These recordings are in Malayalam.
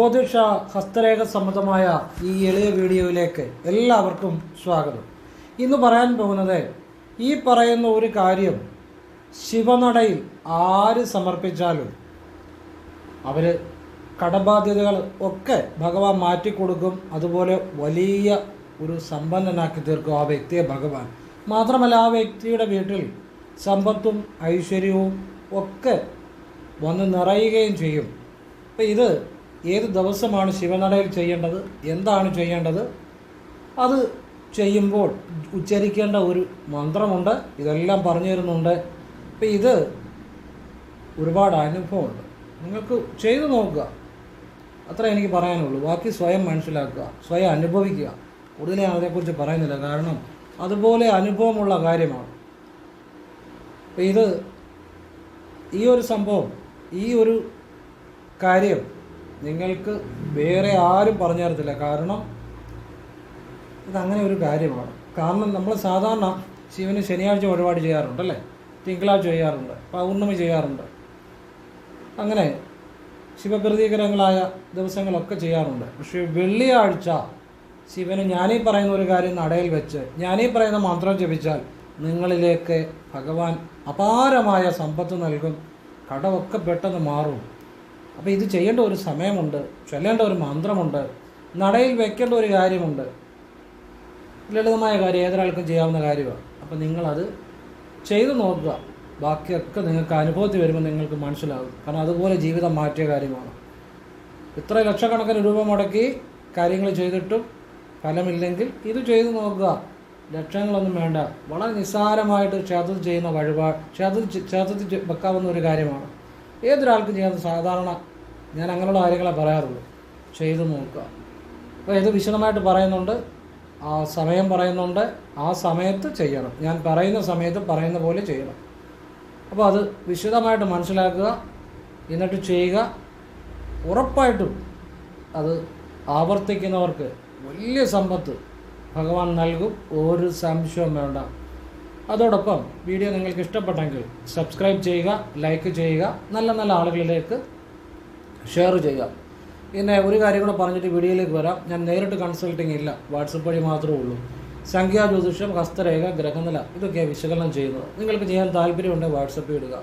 ജ്യോതിഷ ഹസ്തരേഖ സംബന്ധമായ ഈ എളിയ വീഡിയോയിലേക്ക് എല്ലാവർക്കും സ്വാഗതം. ഇന്ന് പറയാൻ പോകുന്നത് ഈ പറയുന്ന ഒരു കാര്യം ശിവനടയിൽ ആര് സമർപ്പിച്ചാലും അവർ കടബാധ്യതകൾ ഒക്കെ ഭഗവാൻ മാറ്റിക്കൊടുക്കും. അതുപോലെ വലിയ ഒരു സമ്പന്നനാക്കി തീർക്കും ആ വ്യക്തിയെ ഭഗവാൻ. മാത്രമല്ല ആ വ്യക്തിയുടെ വീട്ടിൽ സമ്പത്തും ഐശ്വര്യവും ഒക്കെ വന്ന് നിറയുകയും ചെയ്യും. അപ്പം ഇത് ഏത് ദിവസമാണ് ശിവനടയിൽ ചെയ്യേണ്ടത്? എന്താണ് ചെയ്യേണ്ടത്? അത് ചെയ്യുമ്പോൾ ഉച്ചരിക്കേണ്ട ഒരു മന്ത്രമുണ്ട്. ഇതെല്ലാം പറഞ്ഞു തരുന്നുണ്ട്. അപ്പം ഇത് ഒരുപാട് അനുഭവമുണ്ട്. നിങ്ങൾക്ക് ചെയ്തു നോക്കുക. അത്ര എനിക്ക് പറയാനുള്ളൂ. ബാക്കി സ്വയം മനസ്സിലാക്കുക സ്വയം അനുഭവിക്കുക. കൂടുതൽ ഞാൻ അതിനെക്കുറിച്ച് പറയുന്നില്ല. കാരണം അതുപോലെ അനുഭവമുള്ള കാര്യമാണ്. അപ്പം ഇത് ഈ ഒരു സംഭവം ഈ ഒരു കാര്യം നിങ്ങൾക്ക് വേറെ ആരും പറഞ്ഞു തരത്തില്ല. കാരണം ഇതങ്ങനെ ഒരു കാര്യമാണ്. കാരണം നമ്മൾ സാധാരണ ശിവന് ശനിയാഴ്ച വഴിപാട് ചെയ്യാറുണ്ട് അല്ലേ? തിങ്കളാഴ്ച ചെയ്യാറുണ്ട്. പൗർണമി ചെയ്യാറുണ്ട്. അങ്ങനെ ശിവപ്രതീകരങ്ങളായ ദിവസങ്ങളൊക്കെ ചെയ്യാറുണ്ട്. പക്ഷേ വെള്ളിയാഴ്ച ശിവന് ഞാനീ പറയുന്ന ഒരു കാര്യം നടയിൽ വെച്ച് ഞാനീ പറയുന്ന മന്ത്രം ജപിച്ചാൽ നിങ്ങളിലേക്ക് ഭഗവാൻ അപാരമായ സമ്പത്ത് നൽകും. കടമൊക്കെ പെട്ടെന്ന് മാറും. അപ്പോൾ ഇത് ചെയ്യേണ്ട ഒരു സമയമുണ്ട് ചൊല്ലേണ്ട ഒരു മന്ത്രമുണ്ട് നടയിൽ വെക്കേണ്ട ഒരു കാര്യമുണ്ട്. ലളിതമായ കാര്യം ഏതൊരാൾക്കും ചെയ്യാവുന്ന കാര്യമാണ്. അപ്പോൾ നിങ്ങളത് ചെയ്തു നോക്കുക. ബാക്കിയൊക്കെ നിങ്ങൾക്ക് അനുഭവത്തിൽ വരുമ്പോൾ നിങ്ങൾക്ക് മനസ്സിലാകും കാരണം അതുപോലെ ജീവിതം മാറ്റിയ കാര്യമാണ്. ഇത്ര ലക്ഷക്കണക്കിന് രൂപ മുടക്കി കാര്യങ്ങൾ ചെയ്തിട്ടും ഫലമില്ലെങ്കിൽ ഇത് ചെയ്തു നോക്കുക. ലക്ഷങ്ങളൊന്നും വേണ്ട. വളരെ നിസ്സാരമായിട്ട് ക്ഷേത്രത്തിൽ ചെയ്യുന്ന വഴിപാട് ക്ഷേത്രത്തിൽ ക്ഷേത്രത്തിൽ വെക്കാവുന്ന ഒരു കാര്യമാണ്. ഏതൊരാൾക്കും ചെയ്യാവുന്ന സാധാരണ ഞാൻ അങ്ങനെയുള്ള കാര്യങ്ങളെ പറയാറുള്ളൂ. ചെയ്തു നോക്കുക. അപ്പോൾ ഇത് വിശദമായിട്ട് പറയുന്നുണ്ട്. ആ സമയം പറയുന്നുണ്ട്. ആ സമയത്ത് ചെയ്യണം. ഞാൻ പറയുന്ന സമയത്ത് പറയുന്ന പോലെ ചെയ്യണം. അപ്പോൾ അത് വിശദമായിട്ട് മനസ്സിലാക്കുക എന്നിട്ട് ചെയ്യുക. ഉറപ്പായിട്ടും അത് ആവർത്തിക്കുന്നവർക്ക് വലിയ സമ്പത്ത് ഭഗവാൻ നൽകും. ഒരു സംശയവും വേണ്ട. അതോടൊപ്പം വീഡിയോ നിങ്ങൾക്ക് ഇഷ്ടപ്പെട്ടെങ്കിൽ സബ്സ്ക്രൈബ് ചെയ്യുക ലൈക്ക് ചെയ്യുക. നല്ല നല്ല ആളുകളിലേക്ക് ഷെയർ ചെയ്യാം. പിന്നെ ഒരു കാര്യം കൂടെ പറഞ്ഞിട്ട് വീഡിയോയിലേക്ക് വരാം. ഞാൻ നേരിട്ട് കൺസൾട്ടിങ് ഇല്ല. വാട്സപ്പ് വഴി മാത്രമേ ഉള്ളൂ. സംഖ്യാ ജ്യോതിഷം ഹസ്തരേഖ ഗ്രഹനില ഇതൊക്കെയാണ് വിശകലനം ചെയ്യുന്നത്. നിങ്ങൾക്ക് ചെയ്യാൻ താല്പര്യമുണ്ടെങ്കിൽ വാട്സപ്പിൽ ഇടുക.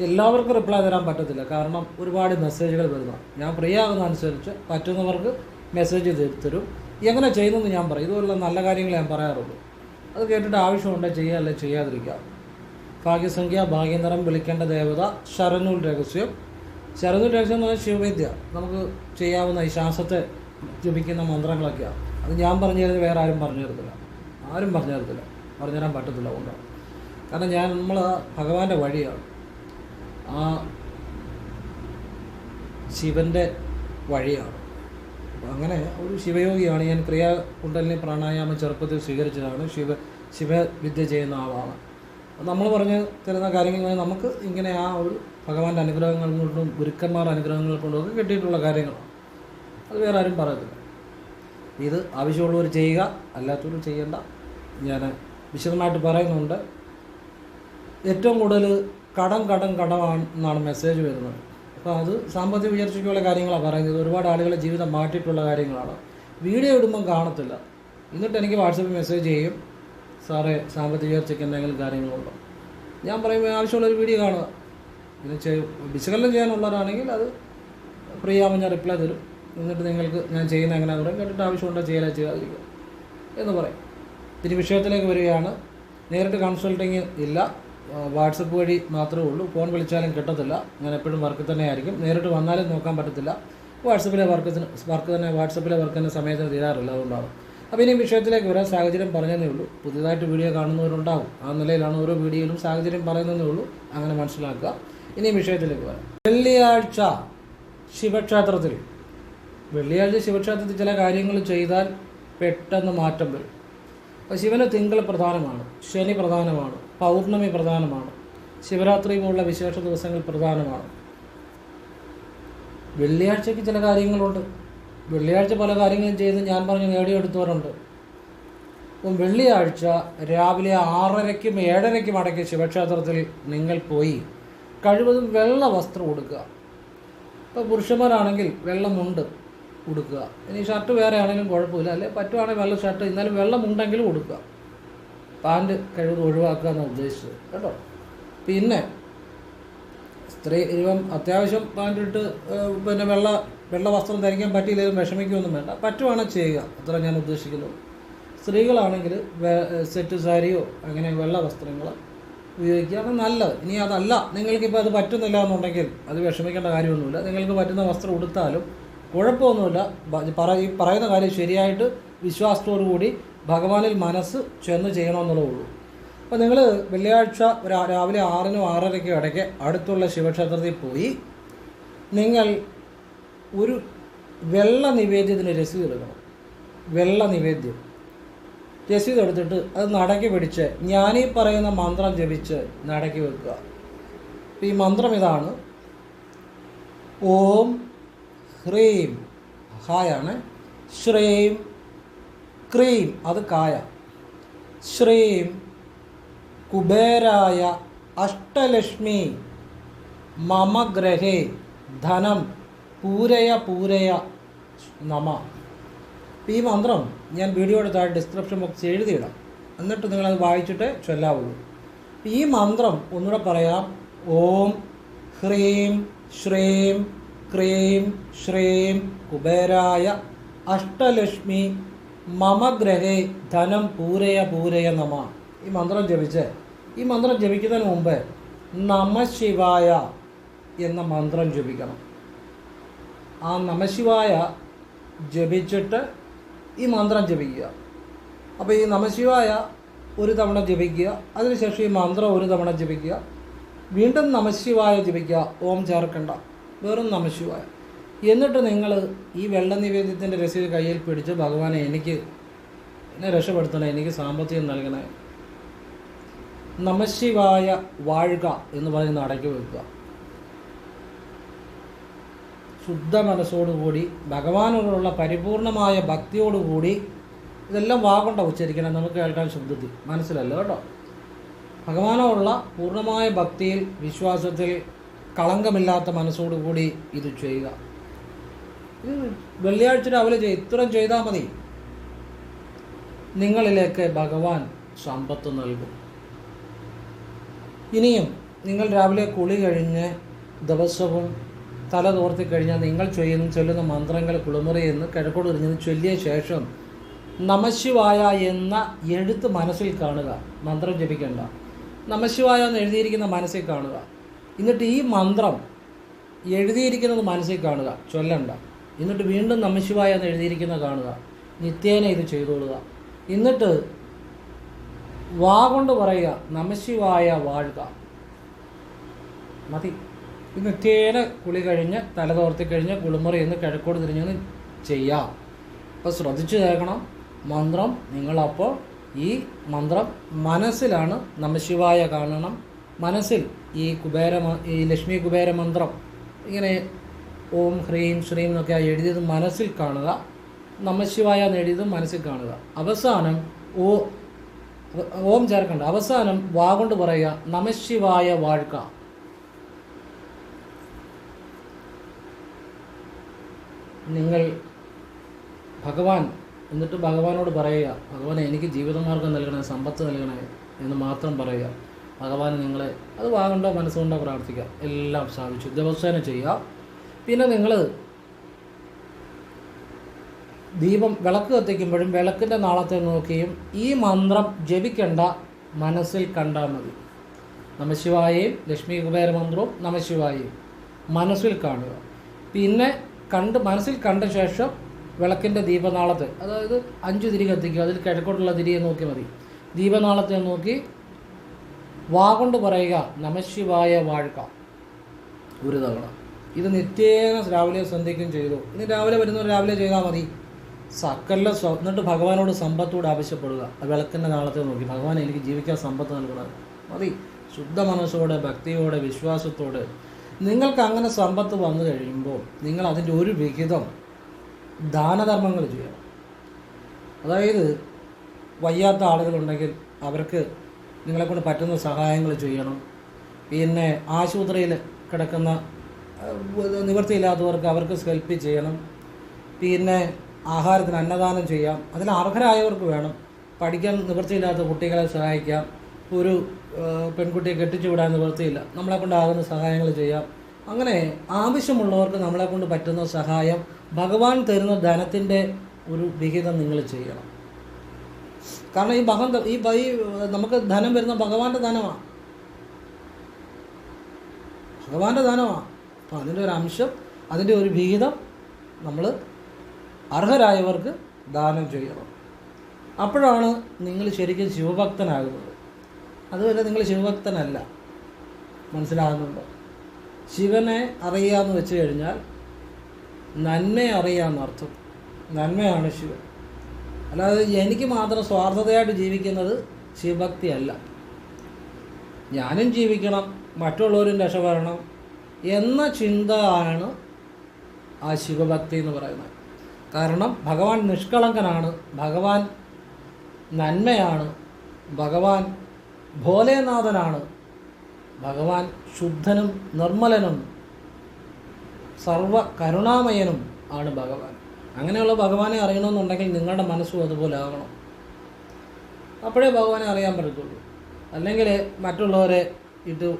എല്ലാവർക്കും റിപ്ലൈ തരാൻ പറ്റത്തില്ല. കാരണം ഒരുപാട് മെസ്സേജുകൾ വരുന്നു. ഞാൻ ഫ്രീ ആകുന്ന അനുസരിച്ച് പറ്റുന്നവർക്ക് മെസ്സേജ് തരും. എങ്ങനെ ചെയ്യുന്നതെന്ന് ഞാൻ പറയും. ഇതുപോലുള്ള നല്ല കാര്യങ്ങൾ ഞാൻ പറയാറുള്ളൂ. അത് കേട്ടിട്ട് ആവശ്യമുണ്ടെങ്കിൽ ചെയ്യുക അല്ലെങ്കിൽ ചെയ്യാതിരിക്കുക. ഭാഗ്യസംഖ്യ ഭാഗ്യനിറം വിളിക്കേണ്ട ദേവത ശരനൂൽ രഹസ്യം ശരനൂൽ ട്രാക്ഷൻ എന്ന് പറഞ്ഞാൽ ശിവവിദ്യ നമുക്ക് ചെയ്യാവുന്ന ഈ ശ്വാസത്തെ ജപിക്കുന്ന മന്ത്രങ്ങളൊക്കെയാണ് അത് ഞാൻ പറഞ്ഞു തരുന്നത് വേറെ ആരും പറഞ്ഞു തരത്തില്ല. ആരും പറഞ്ഞു തരത്തില്ല. പറഞ്ഞു തരാൻ പറ്റത്തില്ല കൊണ്ടാണ് കാരണം ഞാൻ നമ്മൾ ഭഗവാന്റെ വഴിയാണ്. ആ ശിവന്റെ വഴിയാണ്. അങ്ങനെ ഒരു ശിവയോഗിയാണ്. ഞാൻ ക്രിയാ കുണ്ടലിനി പ്രാണായാമം ചെറുപ്പത്തിൽ സ്വീകരിച്ചതാണ്. ശിവ ശിവവിദ്യ ചെയ്യുന്ന ആളാണ്. നമ്മൾ പറഞ്ഞ് തരുന്ന കാര്യങ്ങൾ നമുക്ക് ഇങ്ങനെ ആ ഒരു ഭഗവാന്റെ അനുഗ്രഹങ്ങൾ കൊണ്ടും ഗുരുക്കന്മാരുടെ അനുഗ്രഹങ്ങൾ കൊണ്ടും ഒക്കെ കിട്ടിയിട്ടുള്ള കാര്യങ്ങൾ. അത് വേറെ ആരും പറയത്തില്ല. ഇത് ആവശ്യമുള്ളവർ ചെയ്യുക അല്ലാത്തവർ ചെയ്യേണ്ട. ഞാൻ വിശദമായിട്ട് പറയുന്നുണ്ട്. ഏറ്റവും കൂടുതൽ കടം കടം കടമാണ് എന്നാണ് മെസ്സേജ് വരുന്നത്. അപ്പോൾ അത് സാമ്പത്തിക ഉയർച്ചയ്ക്കുള്ള കാര്യങ്ങളാണ് പറയുന്നത്. ഒരുപാട് ആളുകളെ ജീവിതം മാറ്റിയിട്ടുള്ള കാര്യങ്ങളാണ്. വീഡിയോ ഇടുമ്പം കാണത്തില്ല. എന്നിട്ട് എനിക്ക് വാട്സപ്പിൽ മെസ്സേജ് ചെയ്യും. സാറേ സാമ്പത്തിക ഉയർച്ചയ്ക്ക് എന്തെങ്കിലും കാര്യങ്ങളുണ്ടോ? ഞാൻ പറയുമ്പോൾ ആവശ്യമുള്ളൊരു വീഡിയോ കാണുക. ഇത് ചെയ് വിശകലനം ചെയ്യാനുള്ളവരാണെങ്കിൽ അത് ഫ്രീ ആവുമ്പോൾ ഞാൻ റിപ്ലൈ തരും. എന്നിട്ട് നിങ്ങൾക്ക് ഞാൻ ചെയ്യുന്ന എങ്ങനെയാണെന്ന് പറയും. കേട്ടിട്ട് ആവശ്യമുണ്ടോ ചെയ്യാതെ ചെയ്യാതിരിക്കുക എന്ന് പറയും. ഇനി വിഷയത്തിലേക്ക് വരികയാണ്. നേരിട്ട് കൺസൾട്ടിങ് ഇല്ല. വാട്സപ്പ് വഴി മാത്രമേ ഉള്ളൂ. ഫോൺ വിളിച്ചാലും കിട്ടത്തില്ല. ഞാൻ എപ്പോഴും വർക്ക് തന്നെ ആയിരിക്കും. നേരിട്ട് വന്നാലും നോക്കാൻ പറ്റത്തില്ല. വാട്സപ്പിലെ വർക്കത്തിന് വർക്ക് തന്നെ വാട്സപ്പിലെ വർക്ക് തന്നെ സമയത്തിന് തീരാറില്ല അതുകൊണ്ടാണ് അപ്പോൾ ഇനി വിഷയത്തിലേക്ക് വരാൻ സാഹചര്യം പറഞ്ഞതേ ഉള്ളൂ. പുതിയതായിട്ട് വീഡിയോ കാണുന്നവരുണ്ടാവും. ആ നിലയിലാണ് ഓരോ വീഡിയോയിലും സാഹചര്യം പറയുന്നതേ ഉള്ളൂ. അങ്ങനെ മനസ്സിലാക്കുക. ഇനി വിഷയത്തിലേക്ക് വരാം. വെള്ളിയാഴ്ച ശിവക്ഷേത്രത്തിൽ. വെള്ളിയാഴ്ച ശിവക്ഷേത്രത്തിൽ ചില കാര്യങ്ങൾ ചെയ്താൽ പെട്ടെന്ന് മാറ്റം വരും. അപ്പോൾ ശിവന് തിങ്കൾ പ്രധാനമാണ് ശനി പ്രധാനമാണ് പൗർണമി പ്രധാനമാണ് ശിവരാത്രിയുമുള്ള വിശേഷ ദിവസങ്ങൾ പ്രധാനമാണ്. വെള്ളിയാഴ്ചയ്ക്ക് ചില കാര്യങ്ങളുണ്ട്. വെള്ളിയാഴ്ച പല കാര്യങ്ങളും ചെയ്ത് ഞാൻ പറഞ്ഞ് നേടിയെടുത്തവരുണ്ട് അപ്പം വെള്ളിയാഴ്ച രാവിലെ ആറരയ്ക്കും ഏഴരയ്ക്കും അടയ്ക്ക് ശിവക്ഷേത്രത്തിൽ നിങ്ങൾ പോയി. കഴിവതും വെള്ള വസ്ത്രം ഉടുക്കുക. ഇപ്പോൾ പുരുഷന്മാരാണെങ്കിൽ വെള്ളമുണ്ട് ഉടുക്കുക. ഇനി ഷർട്ട് വേറെ ആണെങ്കിലും കുഴപ്പമില്ല. അല്ലെ പറ്റുവാണെങ്കിൽ വെള്ള ഷർട്ട് എന്നാലും വെള്ളമുണ്ടെങ്കിലും ഉടുക്കുക. പാന്റ് കഴിവത് ഒഴിവാക്കുക എന്നാണ് ഉദ്ദേശിച്ചത്. കേട്ടോ? പിന്നെ സ്ത്രീ ഇപ്പം അത്യാവശ്യം പാന്റ് ഇട്ട് പിന്നെ വെള്ള വെള്ള വസ്ത്രം ധരിക്കാൻ പറ്റിയില്ലെങ്കിലും വിഷമിക്കുകയൊന്നും വേണ്ട. പറ്റുവാണെങ്കിൽ ചെയ്യുക. അത്ര ഞാൻ ഉദ്ദേശിക്കുന്നത് സ്ത്രീകളാണെങ്കിൽ സെറ്റ് സാരിയോ അങ്ങനെ വെള്ള വസ്ത്രങ്ങൾ ഉപയോഗിക്കുകയാണ് നല്ലത്. ഇനി അതല്ല. നിങ്ങൾക്കിപ്പോൾ അത് പറ്റുന്നില്ല എന്നുണ്ടെങ്കിൽ അത് വിഷമിക്കേണ്ട കാര്യമൊന്നുമില്ല. നിങ്ങൾക്ക് പറ്റുന്ന വസ്ത്രം ഉടുത്താലും കുഴപ്പമൊന്നുമില്ല. ഈ പറയുന്ന കാര്യം ശരിയായിട്ട് വിശ്വാസത്തോടു കൂടി ഭഗവാനിൽ മനസ്സ് ചെന്ന് ചെയ്യണമെന്നുള്ളതേ ഉള്ളൂ. അപ്പോൾ നിങ്ങൾ വെള്ളിയാഴ്ച രാവിലെ ആറിനും ആറരയ്ക്കും ഇടയ്ക്ക് അടുത്തുള്ള ശിവക്ഷേത്രത്തിൽ പോയി നിങ്ങൾ ഒരു വെള്ള നിവേദ്യത്തിന് രസീത് എടുക്കണം. വെള്ള നിവേദ്യം. രസീത് എടുത്തിട്ട് അത് നടക്കി പിടിച്ച് ഞാനീ പറയുന്ന മന്ത്രം ജപിച്ച് നടക്കി വെക്കുക. ഈ മന്ത്രം ഇതാണ്. ഓം ഹ്രീം. ഹായാണ്. ശ്രീം ക്രീം. അത് കായ. ശ്രീം കുബേരായ അഷ്ടലക്ഷ്മി മമ ഗ്രഹേ ധനം പൂരയ പൂരയ നമ. ഈ മന്ത്രം ഞാൻ വീഡിയോയുടെ താഴെ ഡിസ്ക്രിപ്ഷൻ ബോക്സ് എഴുതിയിടാം. എന്നിട്ട് നിങ്ങളത് വായിച്ചിട്ട് ചൊല്ലാവുള്ളൂ ഈ മന്ത്രം ഒന്നുകൂടെ പറയാം. ഓം ഹ്രീം ശ്രീം ക്രീം ശ്രീം കുബേരായ അഷ്ടലക്ഷ്മി മമ ഗ്രഹേ ധനം പൂരയ പൂരയ നമ. ഈ മന്ത്രം ജപിച്ച്. ഈ മന്ത്രം ജപിക്കുന്നതിന് മുമ്പ് നമശിവായ എന്ന മന്ത്രം ജപിക്കണം. ആ നമശിവായ ജപിച്ചിട്ട് ഈ മന്ത്രം ജപിക്കുക. അപ്പോൾ ഈ നമശിവായ ഒരു തവണ ജപിക്കുക. അതിനുശേഷം ഈ മന്ത്രം ഒരു തവണ ജപിക്കുക. വീണ്ടും നമശിവായ ജപിക്കുക. ഓം ചേർക്കണ്ട വെറും നമശിവായ. എന്നിട്ട് നിങ്ങൾ ഈ വെള്ള നിവേദ്യത്തിന്റെ രസീത് കയ്യിൽ പിടിച്ച് ഭഗവാനെ എനിക്ക് എന്നെ രക്ഷപ്പെടുത്തണേ എനിക്ക് സാമ്പത്തികം നൽകണേ. നമശിവായ വാഴുക എന്ന് പറയുന്ന അടക്കി വെക്കുക. ശുദ്ധ മനസ്സോടുകൂടി ഭഗവാനോടുള്ള പരിപൂർണമായ ഭക്തിയോടുകൂടി ഇതെല്ലാം വാഗണ്ട ഉച്ചരിക്കണം. നമുക്ക് കേൾക്കാൻ ശബ്ദത്തിൽ മനസ്സിലല്ലോ കേട്ടോ? ഭഗവാനോടുള്ള പൂർണമായ ഭക്തിയിൽ വിശ്വാസത്തിൽ കളങ്കമില്ലാത്ത മനസ്സോടുകൂടി ഇത് ചെയ്യുക. ഇത് വെള്ളിയാഴ്ച രാവിലെ ഇത്രയും ചെയ്താൽ മതി. നിങ്ങളിലേക്ക് ഭഗവാൻ സമ്പത്ത് നൽകും. ഇനിയും നിങ്ങൾ രാവിലെ കുളി കഴിഞ്ഞ് ദിവസവും തല തോർത്തി കഴിഞ്ഞാൽ നിങ്ങൾ ചെയ്യുന്ന ചൊല്ലുന്ന മന്ത്രങ്ങൾ കുളിമുറി എന്ന് കിഴക്കോട് എറിഞ്ഞതിന് ചൊല്ലിയ ശേഷം നമശിവായ എന്ന എഴുത്ത് മനസ്സിൽ കാണുക. മന്ത്രം ജപിക്കേണ്ട. നമശിവായ എന്ന് എഴുതിയിരിക്കുന്ന മനസ്സിൽ കാണുക. എന്നിട്ട് ഈ മന്ത്രം എഴുതിയിരിക്കുന്നത് മനസ്സിൽ കാണുക. ചൊല്ലണ്ട. എന്നിട്ട് വീണ്ടും നമശിവായ എന്ന് എഴുതിയിരിക്കുന്നത് കാണുക. നിത്യേന ഇത് ചെയ്തുകൊള്ളുക എന്നിട്ട് വാ കൊണ്ട് പറയുക നമശിവായ വാഴുക. മതി. നിത്യേന കുളി കഴിഞ്ഞ് തല തോർത്തി കഴിഞ്ഞ് കുളിമുറി എന്ന് കിഴക്കോട് തിരിഞ്ഞ് ചെയ്യാം. അപ്പോൾ ശ്രദ്ധിച്ചു കേൾക്കണം. മന്ത്രം നിങ്ങളപ്പോൾ ഈ മന്ത്രം മനസ്സിലാണ് നമശിവായ കാണണം. മനസ്സിൽ ഈ കുബേര ഈ ലക്ഷ്മി കുബേര മന്ത്രം ഇങ്ങനെ ഓം ഹ്രീം ശ്രീം എന്നൊക്കെ എഴുതിയത് മനസ്സിൽ കാണുക നമശിവായ എന്ന് എഴുതിയത് മനസ്സിൽ കാണുക. അവസാനം ഓ ഓം ചേർക്കണ്ട. അവസാനം വാ കൊണ്ട് പറയുക നമശിവായ വാഴ്ക നിങ്ങൾ ഭഗവാൻ എന്നിട്ട് ഭഗവാനോട് പറയുക ഭഗവാൻ എനിക്ക് ജീവിതമാർഗം നൽകണേ സമ്പത്ത് നൽകണേ എന്ന് മാത്രം പറയുക. ഭഗവാൻ നിങ്ങളെ അത് വാങ്ങണ്ടോ മനസ്സുകൊണ്ടോ പ്രാർത്ഥിക്കുക. എല്ലാം സാധിച്ചു ദിവസേന ചെയ്യുക. പിന്നെ നിങ്ങൾ ദീപം വിളക്ക് കത്തിക്കുമ്പോഴും വിളക്കിന്റെ നാളത്തെ നോക്കിയും ഈ മന്ത്രം ജപിക്കേണ്ട മനസ്സിൽ കണ്ടാൽ മതി. നമശിവായയും ലക്ഷ്മി കുബേര മന്ത്രവും നമശിവായയും മനസ്സിൽ കാണുക. പിന്നെ കണ്ട് മനസ്സിൽ കണ്ട ശേഷം വിളക്കിന്റെ ദീപനാളത്തെ അതായത് അഞ്ച് തിരി കത്തിക്കുക അതിൽ കിഴക്കോട്ടുള്ള തിരിയെ നോക്കി മതി. ദീപനാളത്തെ നോക്കി വാ കൊണ്ട് പറയുക നമശിവായ വാഴ്ക. ഒരു തവണ. ഇത് നിത്യേന രാവിലെ സന്ധ്യയ്ക്കും ചെയ്തു. ഇനി രാവിലെ വരുന്നവർ രാവിലെ ചെയ്താൽ മതി. സക്കല്ല എന്നിട്ട് ഭഗവാനോട് സമ്പത്തോട് ആവശ്യപ്പെടുക. വിളക്കിന്റെ നാളത്തെ നോക്കി. ഭഗവാൻ എനിക്ക് ജീവിക്കാൻ സമ്പത്ത് നൽകണം. മതി. ശുദ്ധ മനസ്സോടെ ഭക്തിയോടെ വിശ്വാസത്തോടെ നിങ്ങൾക്ക് അങ്ങനെ സമ്പത്ത് വന്നു കഴിയുമ്പോൾ നിങ്ങൾ അതിന്റെ ഒരു വിഹിതം ദാനധർമ്മങ്ങൾ ചെയ്യണം. അതായത് വയ്യാത്ത ആളുകളുണ്ടെങ്കിൽ അവർക്ക് നിങ്ങളെക്കൊണ്ട് പറ്റുന്ന സഹായങ്ങൾ ചെയ്യണം. പിന്നെ ആശുപത്രിയിൽ കിടക്കുന്ന നിവൃത്തിയില്ലാത്തവർക്ക് അവർക്ക് ഹെൽപ്പ് ചെയ്യണം. പിന്നെ ആഹാരത്തിന് അന്നദാനം ചെയ്യാം. അതിന് അർഹരായവർക്ക് വേണം. പഠിക്കാൻ നിവൃത്തിയില്ലാത്ത കുട്ടികളെ സഹായിക്കാം. ഒരു പെൺകുട്ടിയെ കെട്ടിച്ചു വിടാൻ നിവൃത്തിയില്ല. നമ്മളെ കൊണ്ടാകുന്ന സഹായങ്ങൾ ചെയ്യാം. അങ്ങനെ ആവശ്യമുള്ളവർക്ക് നമ്മളെ കൊണ്ട് പറ്റുന്ന സഹായം ഭഗവാൻ തരുന്ന ധനത്തിന്റെ ഒരു വിഹിതം നിങ്ങൾ ചെയ്യണം. കാരണം ഈ ഭഗം ഈ ഈ നമുക്ക് ധനം വരുന്ന ഭഗവാന്റെ ധനമാണ് ഭഗവാന്റെ ധനമാണ് അപ്പം അതിന്റെ ഒരു അംശം അതിന്റെ ഒരു വിഹിതം നമ്മൾ അർഹരായവർക്ക് ദാനം ചെയ്യണം. അപ്പോഴാണ് നിങ്ങൾ ശരിക്കും ശിവഭക്തനാകുന്നത്. അതുവരെ നിങ്ങൾ ശിവഭക്തനല്ല. മനസ്സിലാകുന്നുണ്ടോ? ശിവനെ അറിയാമെന്ന് വെച്ച് കഴിഞ്ഞാൽ നന്മയെ അറിയാമെന്നർത്ഥം നന്മയാണ് ശിവൻ. അല്ലാതെ എനിക്ക് മാത്രം സ്വാർത്ഥതയായിട്ട് ജീവിക്കുന്നത് ശിവഭക്തിയല്ല. ഞാനും ജീവിക്കണം മറ്റുള്ളവരും രക്ഷപ്പെടണം എന്ന ചിന്ത ആണ് ആ ശിവഭക്തി എന്ന് പറയുന്നത്. കാരണം ഭഗവാൻ നിഷ്കളങ്കനാണ് ഭഗവാൻ നന്മയാണ് ഭഗവാൻ ഭോലേനാഥനാണ്. ഭഗവാൻ ശുദ്ധനും നിർമ്മലനും സർവ കരുണാമയനും ആണ് ഭഗവാൻ. അങ്ങനെയുള്ള ഭഗവാനെ അറിയണമെന്നുണ്ടെങ്കിൽ നിങ്ങളുടെ മനസ്സും അതുപോലെ ആകണം. അപ്പോഴേ ഭഗവാനെ അറിയാൻ പറ്റത്തുള്ളൂ. അല്ലെങ്കിൽ മറ്റുള്ളവരെ ഇത്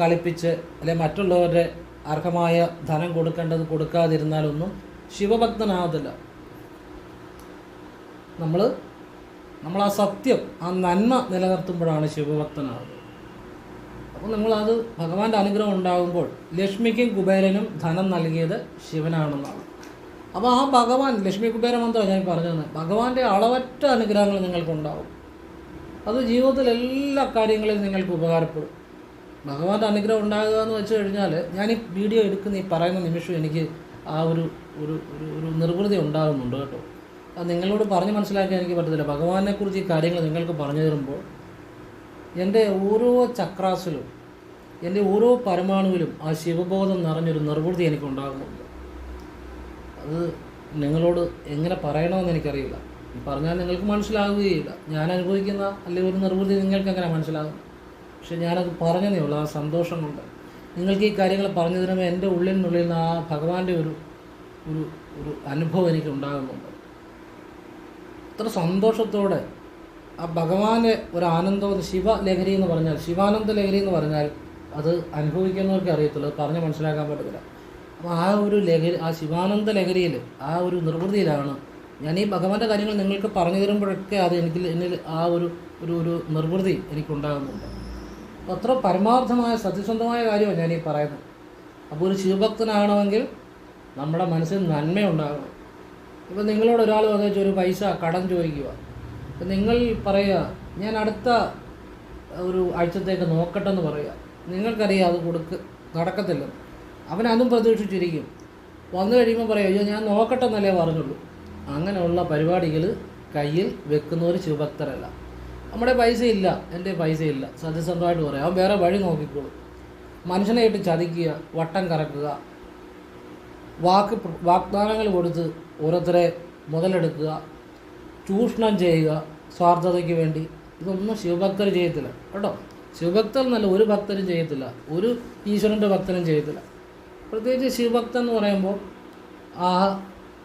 കളിപ്പിച്ച് അല്ലെ മറ്റുള്ളവരുടെ അർഹമായ ധനം കൊടുക്കേണ്ടത് കൊടുക്കാതിരുന്നാലൊന്നും ശിവഭക്തനാകത്തില്ല. നമ്മൾ നമ്മൾ ആ സത്യം ആ നന്മ നിലനിർത്തുമ്പോഴാണ് ശിവഭക്തനാകുന്നത് അപ്പോൾ നിങ്ങളത് ഭഗവാന്റെ അനുഗ്രഹം ഉണ്ടാകുമ്പോൾ ലക്ഷ്മിക്കും കുബേരനും ധനം നൽകിയത് ശിവനാണെന്നാണ്. അപ്പോൾ ആ ഭഗവാൻ ലക്ഷ്മി കുബേര മന്ത്രം ഞാൻ പറഞ്ഞത് ഭഗവാന്റെ അളവറ്റ അനുഗ്രഹങ്ങൾ നിങ്ങൾക്കുണ്ടാവും. അത് ജീവിതത്തിൽ എല്ലാ കാര്യങ്ങളിലും നിങ്ങൾക്ക് ഉപകാരപ്പെടും. ഭഗവാന്റെ അനുഗ്രഹം ഉണ്ടാകുക എന്ന് വെച്ച് കഴിഞ്ഞാൽ ഞാൻ ഈ വീഡിയോ എടുക്കുന്ന ഈ പറയുന്ന നിമിഷം എനിക്ക് ആ ഒരു ഒരു ഒരു നിർവൃതി ഉണ്ടാകുന്നുണ്ട് കേട്ടോ. നിങ്ങളോട് പറഞ്ഞ് മനസ്സിലാക്കാൻ എനിക്ക് പറ്റത്തില്ല. ഭഗവാനെക്കുറിച്ച് ഈ കാര്യങ്ങൾ നിങ്ങൾക്ക് പറഞ്ഞു തരുമ്പോൾ എന്റെ ഓരോ ചക്രാസിലും എന്റെ ഓരോ പരമാണുവിലും ആ ശിവബോധം നിറഞ്ഞൊരു നിർവൃതി എനിക്കുണ്ടാകുന്നുണ്ട്. അത് നിങ്ങളോട് എങ്ങനെ പറയണമെന്ന് എനിക്കറിയില്ല. പറഞ്ഞാൽ നിങ്ങൾക്ക് മനസ്സിലാവുകയില്ല ഞാൻ അനുഭവിക്കുന്ന അല്ലെങ്കിൽ ഒരു നിർവൃതി നിങ്ങൾക്ക് എങ്ങനെ മനസ്സിലാകും? പക്ഷെ ഞാനത് പറഞ്ഞതേ ഉള്ളൂ. ആ സന്തോഷം കൊണ്ട്. നിങ്ങൾക്ക് ഈ കാര്യങ്ങൾ പറഞ്ഞു തരുമ്പോൾ എന്റെ ഉള്ളിനുള്ളിൽ നിന്ന് ആ ഭഗവാന്റെ ഒരു ഒരു ഒരു അനുഭവം എനിക്ക് ഉണ്ടാകുന്നുണ്ട് അത്ര സന്തോഷത്തോടെ ആ ഭഗവാന്റെ ഒരു ആനന്ദം ശിവ ലഹരി എന്ന് പറഞ്ഞാൽ ശിവാനന്ദ ലഹരി എന്ന് പറഞ്ഞാൽ അത് അനുഭവിക്കുന്നവർക്ക് അറിയത്തുള്ളൂ. പറഞ്ഞ് മനസ്സിലാക്കാൻ പറ്റത്തില്ല. അപ്പോൾ ആ ഒരു ലഹരി ആ ശിവാനന്ദ ലഹരിയിൽ ആ ഒരു നിർവൃതിയിലാണ് ഞാൻ ഈ ഭഗവാന്റെ കാര്യങ്ങൾ നിങ്ങൾക്ക് പറഞ്ഞു തരുമ്പോഴൊക്കെ അത് എനിക്ക് എന്നിൽ ആ ഒരു ഒരു ഒരു നിർവൃതി എനിക്കുണ്ടാകുന്നുണ്ട്. അപ്പോൾ അത്ര പരമാർത്ഥമായ സത്യസന്ധമായ കാര്യമാണ് ഞാൻ ഈ പറയുന്നത്. അപ്പോൾ ഒരു ശിവഭക്തനാകണമെങ്കിൽ നമ്മുടെ മനസ്സിൽ നന്മയുണ്ടാകണം. ഇപ്പം നിങ്ങളോട് ഒരാൾ വന്നിട്ട് ഒരു പൈസ കടം ചോദിക്കുക അപ്പം നിങ്ങൾ പറയുക ഞാൻ അടുത്ത ഒരു ആഴ്ചത്തേക്ക് നോക്കട്ടെ എന്ന് പറയുക. നിങ്ങൾക്കറിയാം അത് കൊടുക്ക നടക്കത്തില്ല. അവൻ അതും പ്രതീക്ഷിച്ചിരിക്കും. വന്നു കഴിയുമ്പോൾ പറയും അയ്യോ ഞാൻ നോക്കട്ടെ എന്നല്ലേ പറഞ്ഞുള്ളൂ. അങ്ങനെയുള്ള പരിപാടികൾ കയ്യിൽ വെക്കുന്നവർ ശിവഭക്തരല്ല നമ്മുടെ പൈസ ഇല്ല എന്റെ പൈസ ഇല്ല സത്യസന്ധമായിട്ട് പറയാം. അവൻ വേറെ വഴി നോക്കിക്കോളും. മനുഷ്യനെ ഇട്ട് ചതിക്കുക വട്ടം കറക്കുക വാക്ക് വാഗ്ദാനങ്ങൾ കൊടുത്ത് ഓരോരുത്തരെ മുതലെടുക്കുക ചൂഷണം ചെയ്യുക സ്വാർത്ഥതയ്ക്ക് വേണ്ടി. ഇതൊന്നും ശിവഭക്തർ ചെയ്യത്തില്ല. കേട്ടോ? ശിവഭക്തർ എന്നല്ല ഒരു ഭക്തരും ചെയ്യത്തില്ല. ഒരു ഈശ്വരന്റെ ഭക്തനും ചെയ്യത്തില്ല. പ്രത്യേകിച്ച് ശിവഭക്തൻ എന്ന് പറയുമ്പോൾ ആ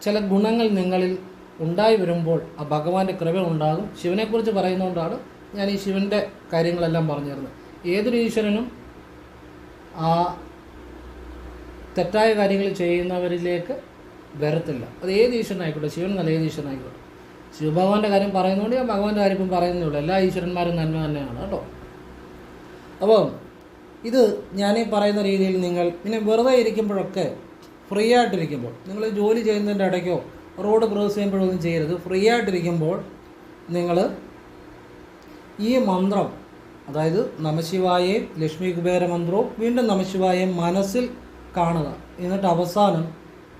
ചില ഗുണങ്ങൾ നിങ്ങളിൽ ഉണ്ടായി വരുമ്പോൾ ആ ഭഗവാന്റെ കൃപ ഉണ്ടാകും. ശിവനെക്കുറിച്ച് പറയുന്നതുകൊണ്ടാണ് ഞാൻ ഈ ശിവന്റെ കാര്യങ്ങളെല്ലാം പറഞ്ഞു തരുന്നത് ഏതൊരു ഈശ്വരനും ആ തെറ്റായ കാര്യങ്ങൾ ചെയ്യുന്നവരിലേക്ക് വരത്തില്ല. അത് ഏത് ഈശ്വരനായിക്കോട്ടെ? ശിവൻ നല്ല ഏത് ഈശ്വരനായിക്കോട്ടെ? ശിവഭഗവാന്റെ കാര്യം പറയുന്നതുകൊണ്ട് ഞാൻ ഭഗവാന്റെ കാര്യം ഇപ്പം പറയുന്നേ ഉള്ളൂ. എല്ലാ ഈശ്വരന്മാരും നന്മ തന്നെയാണ് കേട്ടോ. അപ്പോൾ ഇത് ഞാനീ പറയുന്ന രീതിയിൽ നിങ്ങൾ പിന്നെ വെറുതെ ഇരിക്കുമ്പോഴൊക്കെ ഫ്രീ ആയിട്ടിരിക്കുമ്പോൾ നിങ്ങൾ ജോലി ചെയ്യുന്നതിന്റെ ഇടയ്ക്കോ റോഡ് ക്രോസ് ചെയ്യുമ്പോഴൊന്നും ചെയ്യരുത്. ഫ്രീ ആയിട്ടിരിക്കുമ്പോൾ നിങ്ങൾ ഈ മന്ത്രം അതായത് നമശിവായേയും ലക്ഷ്മി കുബേര മന്ത്രവും വീണ്ടും നമശിവായേയും മനസ്സിൽ കാണുക. എന്നിട്ട് അവസാനം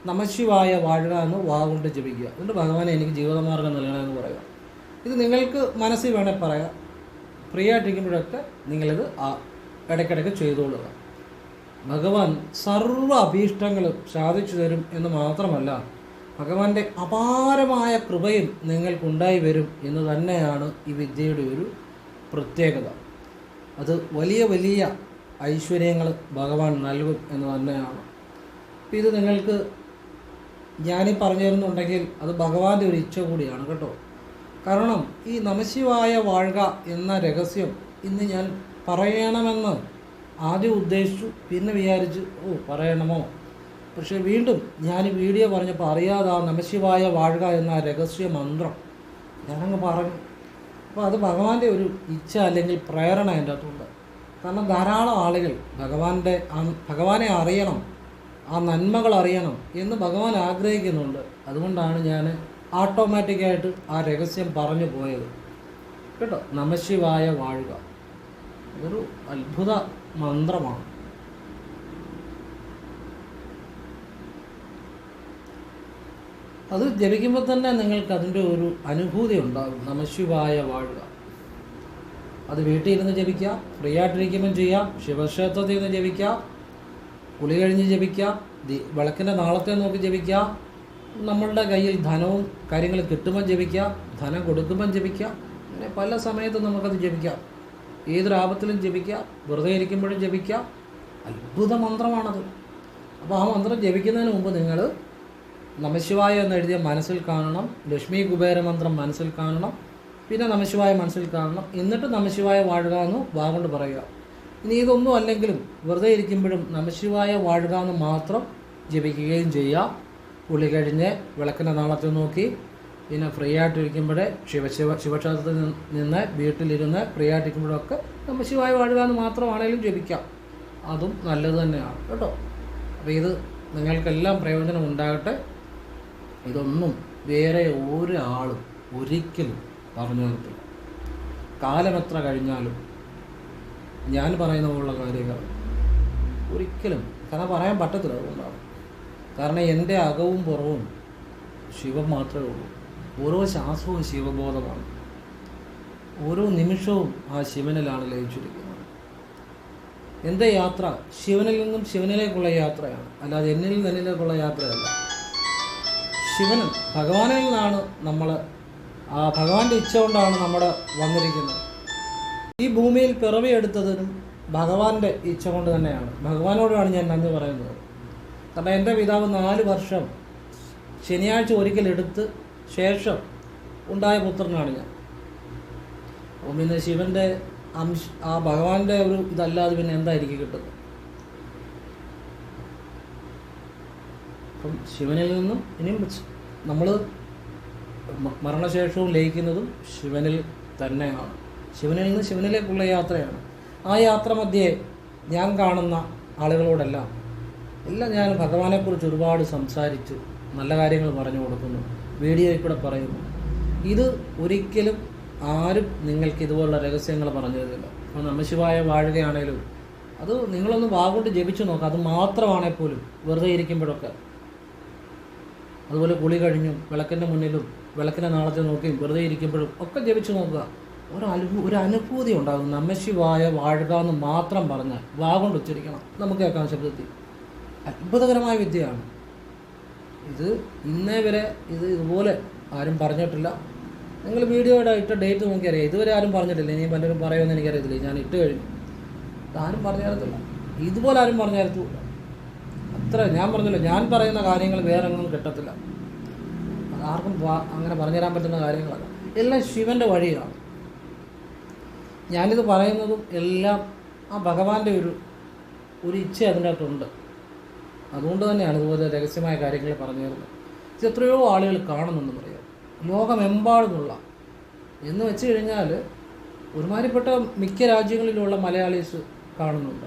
നമശിവായ വാഴുക എന്ന് വാഗുകൊണ്ട് ജപിക്കുക. എന്നിട്ട് ഭഗവാനെ എനിക്ക് ജീവിതമാർഗം നൽകണമെന്ന് പറയുക. ഇത് നിങ്ങൾക്ക് മനസ്സിൽ വേണേൽ പറയാം. ഫ്രീ ആയിട്ടിരിക്കുമ്പോഴൊക്കെ നിങ്ങളിത് ഇടയ്ക്കിടയ്ക്ക് ചെയ്തുകൊള്ളുക ഭഗവാൻ സർവ അഭീഷ്ടങ്ങളും സാധിച്ചു തരും എന്ന് മാത്രമല്ല ഭഗവാന്റെ അപാരമായ കൃപയും നിങ്ങൾക്കുണ്ടായി വരും എന്ന് തന്നെയാണ് ഈ വിദ്യയുടെ ഒരു പ്രത്യേകത. അത് വലിയ വലിയ ഐശ്വര്യങ്ങൾ ഭഗവാൻ നൽകും എന്ന് തന്നെയാണ്. അപ്പോൾ ഇത് നിങ്ങൾക്ക് ഞാനീ പറഞ്ഞു തരുന്നുണ്ടെങ്കിൽ അത് ഭഗവാന്റെ ഒരു ഇച്ഛ കൂടിയാണ് കേട്ടോ. കാരണം ഈ നമശിവായ വാഴുക എന്ന രഹസ്യം ഇന്ന് ഞാൻ പറയണമെന്ന് ആദ്യം ഉദ്ദേശിച്ചു പിന്നെ വിചാരിച്ചു ഓ പറയണമോ? പക്ഷേ വീണ്ടും ഞാൻ വീഡിയോ പറഞ്ഞപ്പോൾ അറിയാതെ ആ നമശിവായ വാഴുക എന്ന രഹസ്യ മന്ത്രം ഞാനങ്ങ് പറഞ്ഞു. അപ്പോൾ അത് ഭഗവാന്റെ ഒരു ഇച്ഛ അല്ലെങ്കിൽ പ്രേരണ എന്റെ അകത്തുണ്ട്. കാരണം ധാരാളം ആളുകൾ ഭഗവാന്റെ ഭഗവാനെ അറിയണം ആ നന്മകൾ അറിയണം എന്ന് ഭഗവാൻ ആഗ്രഹിക്കുന്നുണ്ട്. അതുകൊണ്ടാണ് ഞാൻ ഓട്ടോമാറ്റിക്കായിട്ട് ആ രഹസ്യം പറഞ്ഞു പോയത്. കേട്ടോ? നമശിവായ വാഴുക. ഇതൊരു അത്ഭുത മന്ത്രമാണ്. അത് ജപിക്കുമ്പോൾ തന്നെ നിങ്ങൾക്ക് അതിന്റെ ഒരു അനുഭൂതി ഉണ്ടാകും. നമശിവായ വാഴുക. അത് വീട്ടിൽ ഇരുന്ന് ജപിക്കാം ഫ്രീ ആയിട്ടിരിക്കുമ്പം ചെയ്യാം ശിവക്ഷേത്രത്തിൽ നിന്ന് ജപിക്കാം കുളി കഴിഞ്ഞ് ജപിക്കാം വിളക്കിന്റെ നാളത്തെ നോക്കി ജപിക്കാം നമ്മളുടെ കയ്യിൽ ധനവും കാര്യങ്ങളും കിട്ടുമ്പം ജപിക്കാം ധനം കൊടുക്കുമ്പം ജപിക്കാം അങ്ങനെ പല സമയത്തും നമുക്കത് ജപിക്കാം. ഏതൊരു ആപത്തിലും ജപിക്കാം വെറുതെ ഇരിക്കുമ്പോഴും ജപിക്കാം അത്ഭുത മന്ത്രമാണത്. അപ്പോൾ ആ മന്ത്രം ജപിക്കുന്നതിന് മുമ്പ് നിങ്ങൾ നമശിവായ എന്ന് എഴുതിയ മനസ്സിൽ കാണണം ലക്ഷ്മി കുബേര മന്ത്രം മനസ്സിൽ കാണണം പിന്നെ നമശിവായ മനസ്സിൽ കാണണം. എന്നിട്ട് നമശിവായ വാഴുക എന്ന് വാഗൊണ്ട് പറയുക. ഇനി ഇതൊന്നും അല്ലെങ്കിലും വെറുതെ ഇരിക്കുമ്പോഴും നമശിവായ വാഴുക എന്ന് മാത്രം ജപിക്കുകയും ചെയ്യുക. പുള്ളി കഴിഞ്ഞ് വിളക്കിന്റെ നാളത്തെ നോക്കി. പിന്നെ ഫ്രീ ആയിട്ടിരിക്കുമ്പോഴേ ശിവ ശിവ ശിവക്ഷേത്രത്തിൽ നിന്ന് വീട്ടിലിരുന്ന് ഫ്രീ ആയിട്ടിരിക്കുമ്പോഴൊക്കെ നമശിവായ വാഴുക എന്ന് മാത്രമാണെങ്കിലും ജപിക്കാം. അതും നല്ലത് തന്നെയാണ് കേട്ടോ. അപ്പോൾ ഇത് നിങ്ങൾക്കെല്ലാം പ്രയോജനം ഉണ്ടാകട്ടെ. ഇതൊന്നും വേറെ ഒരാളും ഒരിക്കലും പറഞ്ഞു തരത്തില്ല കാലം എത്ര കഴിഞ്ഞാലും ഞാൻ പറയുന്ന പോലുള്ള കാര്യങ്ങൾ ഒരിക്കലും കാരണം പറയാൻ പറ്റത്തില്ല അതുകൊണ്ടാണ്. കാരണം എന്റെ അകവും പുറവും ശിവം മാത്രമേ ഉള്ളൂ. ഓരോ ശ്വാസവും ശിവബോധമാണ്. ഓരോ നിമിഷവും ആ ശിവനിലാണ് ലയിച്ചിരിക്കുന്നത്. എന്റെ യാത്ര ശിവനിൽ നിന്നും ശിവനിലേക്കുള്ള യാത്രയാണ്. അല്ലാതെ എന്നിൽ നിന്നിലേക്കുള്ള യാത്രയല്ല. ശിവനും ഭഗവാനിൽ നിന്നാണ് നമ്മൾ ഭഗവാന്റെ ഇച്ഛ കൊണ്ടാണ് നമ്മൾ വന്നിരിക്കുന്നത്. ഈ ഭൂമിയിൽ പിറവിയെടുത്തതിനും ഭഗവാന്റെ ഇച്ഛ കൊണ്ട് തന്നെയാണ്. ഭഗവാനോടാണ് ഞാൻ നന്ദി പറയുന്നത്. കാരണം എന്റെ പിതാവ് നാല് വർഷം ശനിയാഴ്ച ഒരിക്കൽ എടുത്ത് ശേഷം ഉണ്ടായ പുത്രനാണ് ഞാൻ. പിന്നെ ശിവന്റെ അംശ ആ ഭഗവാന്റെ ഒരു ഇതല്ലാതെ പിന്നെ എന്തായിരിക്കും കിട്ടുന്നത്? അപ്പം ശിവനിൽ നിന്നും ഇനിയും നമ്മൾ മരണശേഷവും ലയിക്കുന്നതും ശിവനിൽ തന്നെയാണ്. ശിവനിൽ നിന്ന് ശിവനിലേക്കുള്ള യാത്രയാണ്. ആ യാത്ര മധ്യേ ഞാൻ കാണുന്ന ആളുകളോടെല്ലാം എല്ലാം ഞാൻ ഭഗവാനെക്കുറിച്ച് ഒരുപാട് സംസാരിച്ച് നല്ല കാര്യങ്ങൾ പറഞ്ഞു കൊടുക്കുന്നു വീഡിയോയിൽ കൂടെ പറയുന്നു. ഇത് ഒരിക്കലും ആരും നിങ്ങൾക്ക് ഇതുപോലുള്ള രഹസ്യങ്ങൾ പറഞ്ഞു തരില്ല അപ്പോൾ നമശിവായ വാഴുകയാണേലും അത് നിങ്ങളൊന്ന് വാഗോട്ട് ജപിച്ചു നോക്കാം. അത് മാത്രമാണെങ്കിൽ പോലും വെറുതെ ഇരിക്കുമ്പോഴൊക്കെ. അതുപോലെ കുളി കഴിഞ്ഞും വിളക്കിന്റെ മുന്നിലും വിളക്കിന്റെ നാളത്തെ നോക്കിയും വെറുതെ ഇരിക്കുമ്പോഴും ഒക്കെ ജപിച്ചു നോക്കുക. ഒരു ഒരു അനുഭൂതി ഉണ്ടാകും. നമശിവായ വാഴുക എന്ന് മാത്രം പറഞ്ഞാൽ വാഗോണ്ട് ഉച്ചരിക്കണം. നമുക്ക് കേൾക്കാം ശബ്ദത്തിൽ. അത്ഭുതകരമായ വിദ്യയാണ്. ഇത് ഇന്നേ വരെ ഇത് ഇതുപോലെ ആരും പറഞ്ഞിട്ടില്ല. നിങ്ങൾ വീഡിയോയുടെ ഇട്ട ഡേറ്റ് നോക്കിയറിയാം. ഇതുവരെ ആരും പറഞ്ഞിട്ടില്ല. ഇനി പലരും പറയുമെന്ന് എനിക്കറിയത്തില്ല. ഞാൻ ഇട്ട് കഴിഞ്ഞു. ആരും പറഞ്ഞു തരത്തില്ല. ഇതുപോലെ ആരും പറഞ്ഞു അത്ര ഞാൻ പറഞ്ഞില്ല. ഞാൻ പറയുന്ന കാര്യങ്ങൾ വേറെ ഒന്നും കിട്ടത്തില്ല. ആർക്കും അങ്ങനെ പറഞ്ഞു തരാൻ പറ്റുന്ന കാര്യങ്ങളല്ല. എല്ലാം ശിവന്റെ വഴിയാണ് ഞാനിത് പറയുന്നതും എല്ലാം ആ ഭഗവാന്റെ ഒരു ഒരു ഇച്ഛ അതിന്റെ അകത്തുണ്ട് അതുകൊണ്ട് തന്നെയാണ് ഇതുപോലെ രഹസ്യമായ കാര്യങ്ങൾ പറഞ്ഞു തരുന്നത് ഇത് എത്രയോ ആളുകൾ കാണുന്നുണ്ട് പറയാം ലോകമെമ്പാടുമുള്ള എന്ന് വെച്ച് കഴിഞ്ഞാൽ ഒരുമാതിരിപ്പെട്ട മിക്ക രാജ്യങ്ങളിലുള്ള മലയാളീസ് കാണുന്നുണ്ട്.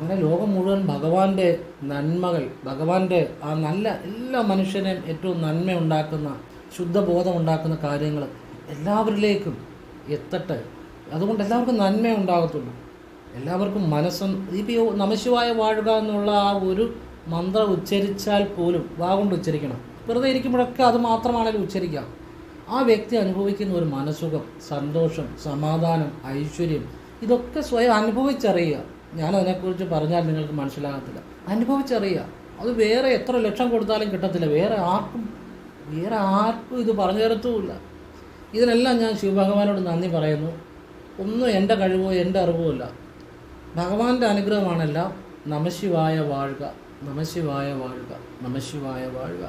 അങ്ങനെ ലോകം മുഴുവൻ ഭഗവാന്റെ നന്മകൾ ഭഗവാന്റെ ആ നല്ല എല്ലാ മനുഷ്യനെയും ഏറ്റവും നന്മ ഉണ്ടാക്കുന്ന ശുദ്ധബോധം ഉണ്ടാക്കുന്ന കാര്യങ്ങൾ എല്ലാവരിലേക്കും എത്തട്ടെ. അതുകൊണ്ട് എല്ലാവർക്കും നന്മ ഉണ്ടാകത്തുള്ളൂ. എല്ലാവർക്കും മനസ്സും ഇപ്പോൾ നമശിവായ വാഴുക എന്നുള്ള ആ ഒരു മന്ത്രം ഉച്ചരിച്ചാൽ പോലും വാഗുണ്ട് ഉച്ചരിക്കണം. വെറുതെ ഇരിക്കുമ്പോഴൊക്കെ അത് മാത്രമാണെങ്കിലും ഉച്ചരിക്കാം. ആ വ്യക്തി അനുഭവിക്കുന്ന ഒരു മനസുഖം സന്തോഷം സമാധാനം ഐശ്വര്യം ഇതൊക്കെ സ്വയം അനുഭവിച്ചറിയുക. ഞാൻ അതിനെക്കുറിച്ച് പറഞ്ഞാൽ നിങ്ങൾക്ക് മനസ്സിലാകത്തില്ല. അനുഭവിച്ചറിയുക. അത് വേറെ എത്ര ലക്ഷം കൊടുത്താലും കിട്ടത്തില്ല. വേറെ ആർക്കും വേറെ ആർക്കും ഇത് പറഞ്ഞു തരത്തുമില്ല. ഇതിനെല്ലാം ഞാൻ ശിവഭഗവാനോട് നന്ദി പറയുന്നു. ഒന്നും എന്റെ കഴിവോ എന്റെ അറിവോ അല്ല. ഭഗവാന്റെ അനുഗ്രഹമാണെല്ലാം. നമശിവായ വാഴുക. നമശിവായ വാഴുക. നമശിവായ വാഴുക.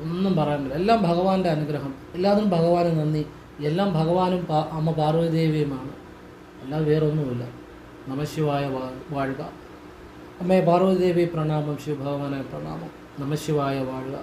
ഒന്നും പറയാനില്ല എല്ലാം ഭഗവാന്റെ അനുഗ്രഹം. എല്ലാത്തിനും ഭഗവാന് നന്ദി. എല്ലാം ഭഗവാനും അമ്മ പാർവതി ദേവിയുമാണ്. അല്ലാതെ വേറൊന്നുമില്ല. നമശിവായ വാ വാഴുക അമ്മേ പാർവതീദേവി പ്രണാമം ശിവഭഗവാനെ പ്രണാമം നമശിവായ വാഴുക